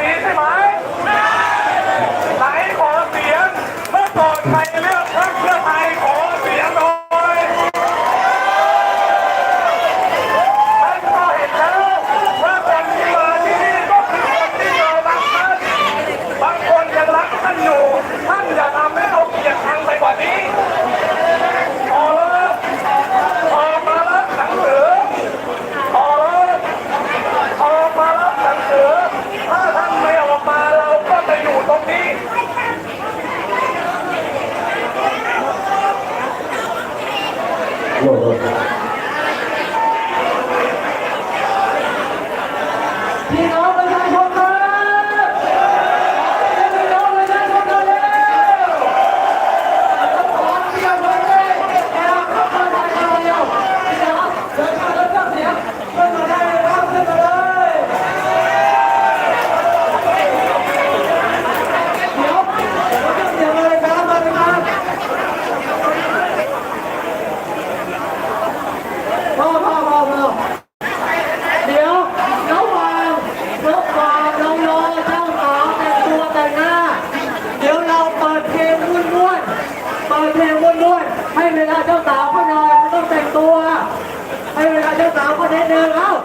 Entre mais! No, no. เขาเดินแล้ว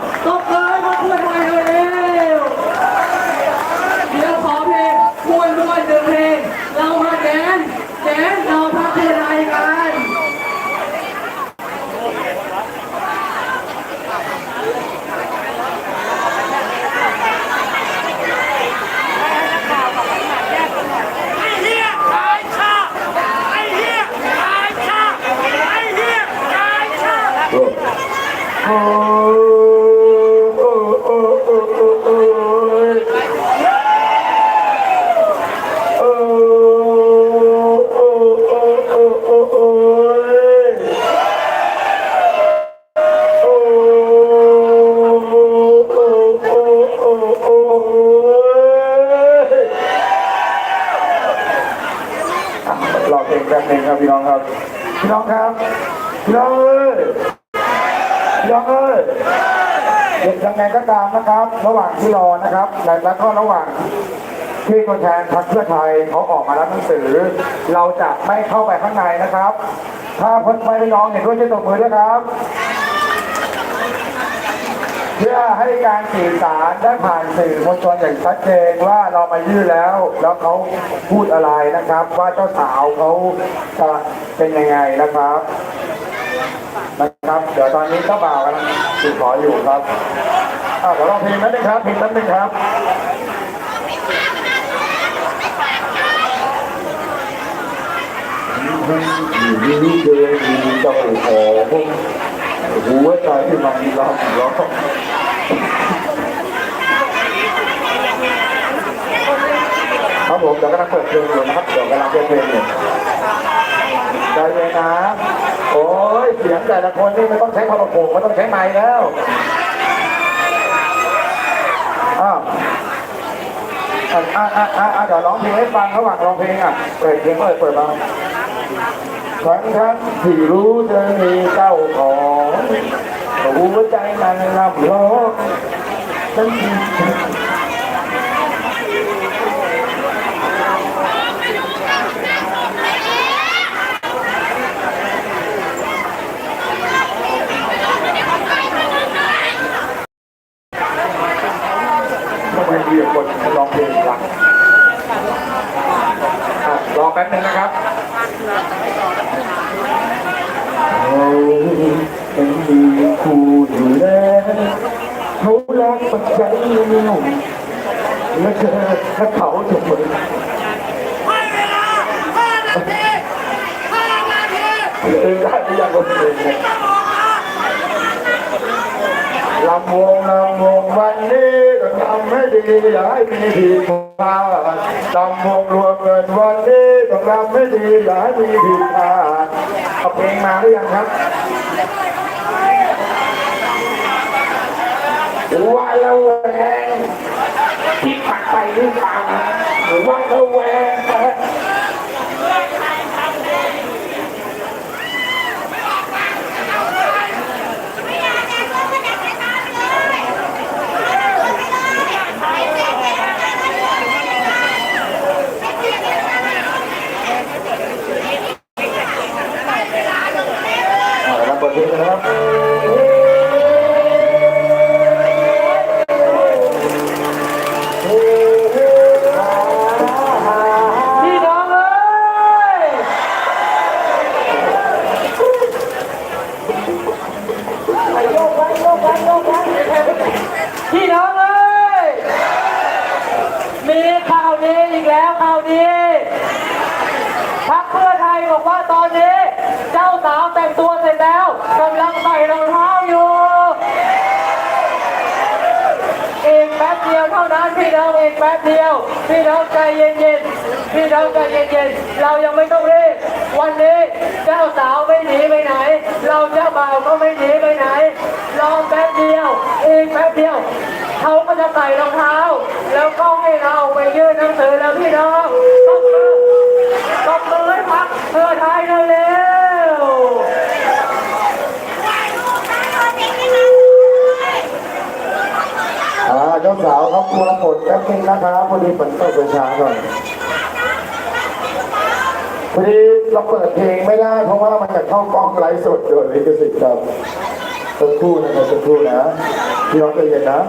พี่น้องครับพี่น้องเอ้ยพี่น้องเอ้ยยังเอ้เด็กยังไงก็ตามนะครับ ระหว่างที่รอนะครับ แล้วก็ระหว่างที่ตัวแทนพรรคเพื่อไทยเขาออกมารับหนังสือ เราจะไม่เข้าไปข้างในนะครับ ถ้าพ่อนไม่น้องเห็นด้วยช่วยตบมือด้วยครับ พื่อให้การสื่อสารได้ผ่านสื่อมวลชนอย่างชัดเจนว่าเรามายื่นแล้ว แล้วเขาพูดอะไรนะครับ ว่าเจ้าสาวเขาจะเป็นยังไงนะครับนะครับ เดี๋ยวตอนนี้เจ้าบ่าวกำลังสู่ขออยู่ครับอ่าเดี๋ยวลองเพลงนั้นนึงครับเพลงนั้นหนึงครับอยู่นี่เคยมีเจ้าของ หัวใจที่มันร้องร้องครับผมเดี๋ยวกำลังเปิดเพลงอยู่นะครับเดี๋ยวกำลังเปิดเพลงอยู่ใจเย็นนะโอ้ยเสียงแต่ละคนนี่ไม่ต้องใช้โทรโขงไม่ต้องใช้ไม้แล้วอ้าวอะอะอะอะอะเดี๋ยวร้องเพลงให้ฟังระหว่างร้องเพลงอะเปิดเพลงเปิดเปิดมา ทั้งทั้งที่รู้เธอมีเจ้าของหัวใจมันรับร้องฉัน ทำไมมีแต่คนร้องเพลงรัก อแป๊บนึงนะครับเราเป็นมีคู่อยู่แล้วเขารักปัจจัยนิ่วและเธอถ้าเขาจะเหมือนให้เวลาห้านาทีห้านาทีเองได้หรือยังคนเองเนี่ยต้องลำวงลำวงวันนี้ำไม่ดีอย่าให้มีผิดพลาดลำวงรวมเงินวันนี้ต้องทำไม่ดีอย่าให้มีผิดพลาดเอาเพลงมาหรือยังครับว่าระแวงที่ปักไปหรือเปล่าว่าระแวงนะ อ่าเราเปิดเพลงกันนะครับ พี่น้องเอ้ยพี่น้องเอ้ย มีข่าวดีอีกแล้วข่าวดีพักเพื่อไทยบอกว่าตอนนี้ เจ้าสาวแต่งตัวเสร็จแล้วกำลังใส่รองเท้าอยู่ อีกแป๊บเดียวเท่านั้น พี่น้องอีกแป๊บเดียว พี่น้องใจเย็นๆ พี่น้องใจเย็นๆ เรายังไม่ต้องรีบวันนี้เจ้าสาวไม่หนีไปไหน เราเจ้าบ่าวก็ไม่หนีไปไหน รอแป๊บเดียวอีกแป๊บเดียวเขาก็จะใส่รองเท้า แล้วก็ให้เราไปยื่นหนังสือแล้วพี่น้องต้องมือต้องมือให้พักเพื่อไทยเร็วๆ อ่า เจ้าสาวครับมรกตแป๊บนึงนะครับพอดีฝนตกช้าหน่อยพอดีเราเปิดเพลงไม่ได้ เพราะว่ามันจะเข้ากล้องไลฟ์สดโดยลิขสิทธิ์ครับสักครู่นะครับสักครู่นะพี่น้องใจเย็นนะ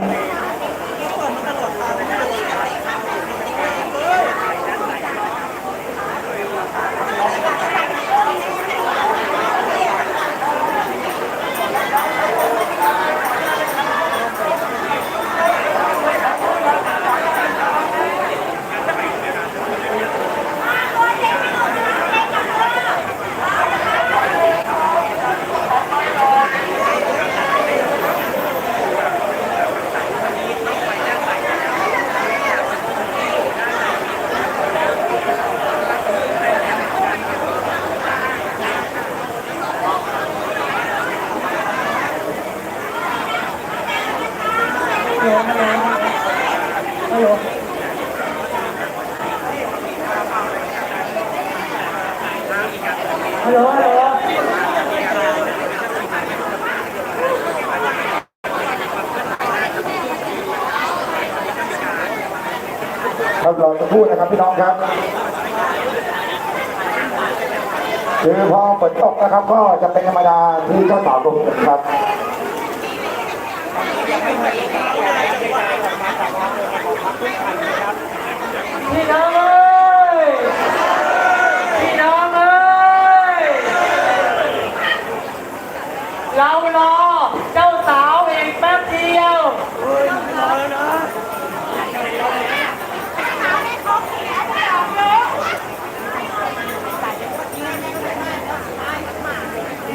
ฮัลโหลฮัลโหลครับเรอสักครู่นะครับพี่น้องครับคือพอฝนตกนะครับก็จะเป็นธรรมดาที่เจ้าสาวลงครับ พี่น้องเอ้